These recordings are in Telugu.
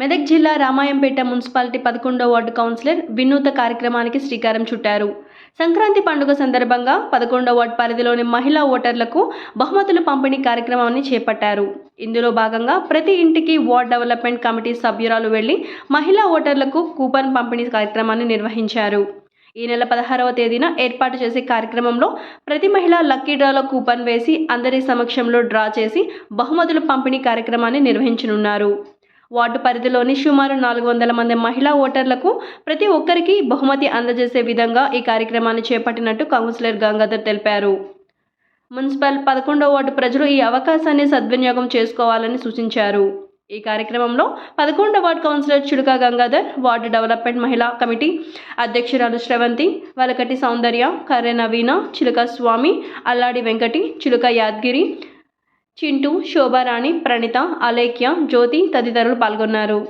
మెదక్ జిల్లా రామాయంపేట మున్సిపాలిటీ పదకొండో వార్డు కౌన్సిలర్ వినూత కార్యక్రమానికి శ్రీకారం చుట్టారు. సంక్రాంతి పండుగ సందర్భంగా పదకొండో వార్డు పరిధిలోని మహిళా ఓటర్లకు బహుమతుల పంపిణీ కార్యక్రమాన్ని చేపట్టారు. ఇందులో భాగంగా ప్రతి ఇంటికి వార్డ్ డెవలప్మెంట్ కమిటీ సభ్యురాలు వెళ్ళి మహిళా ఓటర్లకు కూపన్ పంపిణీ కార్యక్రమాన్ని నిర్వహించారు. ఈ నెల పదహారవ తేదీన ఏర్పాటు చేసే కార్యక్రమంలో ప్రతి మహిళ లక్కీ డ్రాలో కూపన్ వేసి అందరి సమక్షంలో డ్రా చేసి బహుమతుల పంపిణీ కార్యక్రమాన్ని నిర్వహించనున్నారు. వార్డు పరిధిలోని సుమారు నాలుగు వందల మంది మహిళా ఓటర్లకు ప్రతి ఒక్కరికి బహుమతి అందజేసే విధంగా ఈ కార్యక్రమాన్ని చేపట్టినట్టు కౌన్సిలర్ గంగాధర్ తెలిపారు. మున్సిపల్ పదకొండవ వార్డు ప్రజలు ఈ అవకాశాన్ని సద్వినియోగం చేసుకోవాలని సూచించారు. ఈ కార్యక్రమంలో పదకొండవ ward councillor Chiluka Gangadhar ward development మహిళా కమిటీ అధ్యక్షురాలు శ్రవంతి వలకటి సౌందర్య కర్రె నవీన చిలుక స్వామి అల్లాడి వెంకటి చిలుక యాద్గిరి చింటూ శోభారాణి ప్రణిత అలేఖ్య జ్యోతి తదితరులు పాల్గొన్నారు.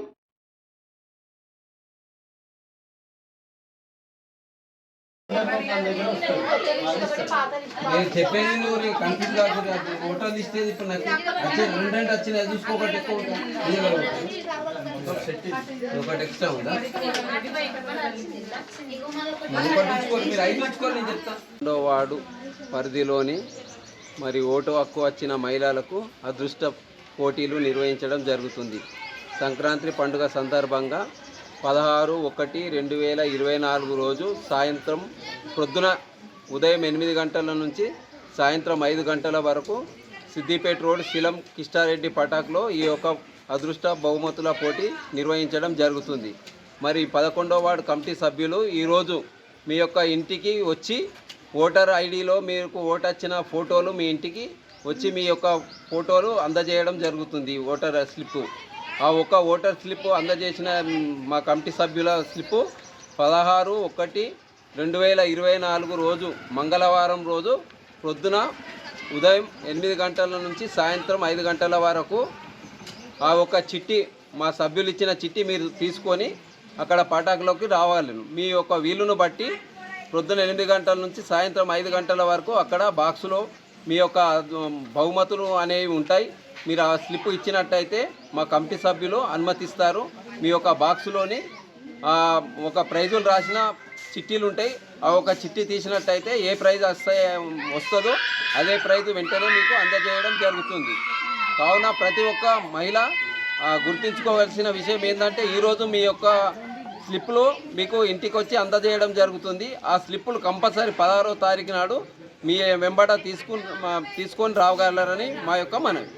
నేను చెప్పేది నువ్వు నీకు కన్ఫ్యూజ్ కాకుండా ఫోటోలు ఇస్తే ఇప్పుడు నాకు? వచ్చే వచ్చినాయి చూసుకోకటి ఎక్కువ ఒకటి. ఎక్స్ట్రా ఉందా? మీరు ఐదు నేను పరిధిలోని మరి ఓటు హక్కు వచ్చిన మహిళలకు అదృష్ట పోటీలు నిర్వహించడం జరుగుతుంది. సంక్రాంతి పండుగ సందర్భంగా పదహారు ఒకటి రెండు వేల ఇరవై నాలుగు రోజు సాయంత్రం ప్రొద్దున ఉదయం ఎనిమిది గంటల నుంచి సాయంత్రం ఐదు గంటల వరకు సిద్దిపేట రోడ్ శిలం కిష్టారెడ్డి పటాక్లో ఈ యొక్క అదృష్ట బహుమతుల పోటీ నిర్వహించడం జరుగుతుంది. మరి పదకొండో వార్డు కమిటీ సభ్యులు ఈరోజు మీ యొక్క ఇంటికి వచ్చి ఓటర్ ఐడిలో మీకు ఓటు వచ్చిన ఫోటోలు మీ ఇంటికి వచ్చి మీ యొక్క ఫోటోలు అందజేయడం జరుగుతుంది ఓటర్ స్లిప్. ఆ ఒక్క ఓటర్ స్లిప్ అందజేసిన మా కమిటీ సభ్యుల స్లిప్ పదహారు ఒకటి రెండు వేల ఇరవై నాలుగు రోజు మంగళవారం రోజు ప్రొద్దున ఉదయం ఎనిమిది గంటల నుంచి సాయంత్రం ఐదు గంటల వరకు ఆ ఒక చిట్టి మా సభ్యులు ఇచ్చిన చిట్టి మీరు తీసుకొని అక్కడ పటాకులోకి రావాలి. మీ యొక్క వీలును బట్టి ప్రొద్దున ఎనిమిది గంటల నుంచి సాయంత్రం ఐదు గంటల వరకు అక్కడ బాక్సులో మీ యొక్క బహుమతులు అనేవి ఉంటాయి. మీరు ఆ స్లిప్ ఇచ్చినట్టయితే మా కమిటీ సభ్యులు అనుమతిస్తారు. మీ యొక్క బాక్సులోని ఒక ప్రైజులు రాసిన చిట్టీలు ఉంటాయి. ఆ ఒక చిట్టి తీసినట్టయితే ఏ ప్రైజ్ వస్తే వస్తుందో అదే ప్రైజ్ వెంటనే మీకు అందజేయడం జరుగుతుంది. కావున ప్రతి ఒక్క మహిళ గుర్తించుకోవాల్సిన గుర్తుంచుకోవాల్సిన విషయం ఏంటంటే ఈరోజు మీ యొక్క స్లిప్లు మీకు ఇంటికి వచ్చి అందజేయడం జరుగుతుంది. ఆ స్లిప్పులు కంపల్సరీ పదహారో తారీఖు నాడు మీ వెంబడ తీసుకుని తీసుకొని రాగలరని మా యొక్క మనవి.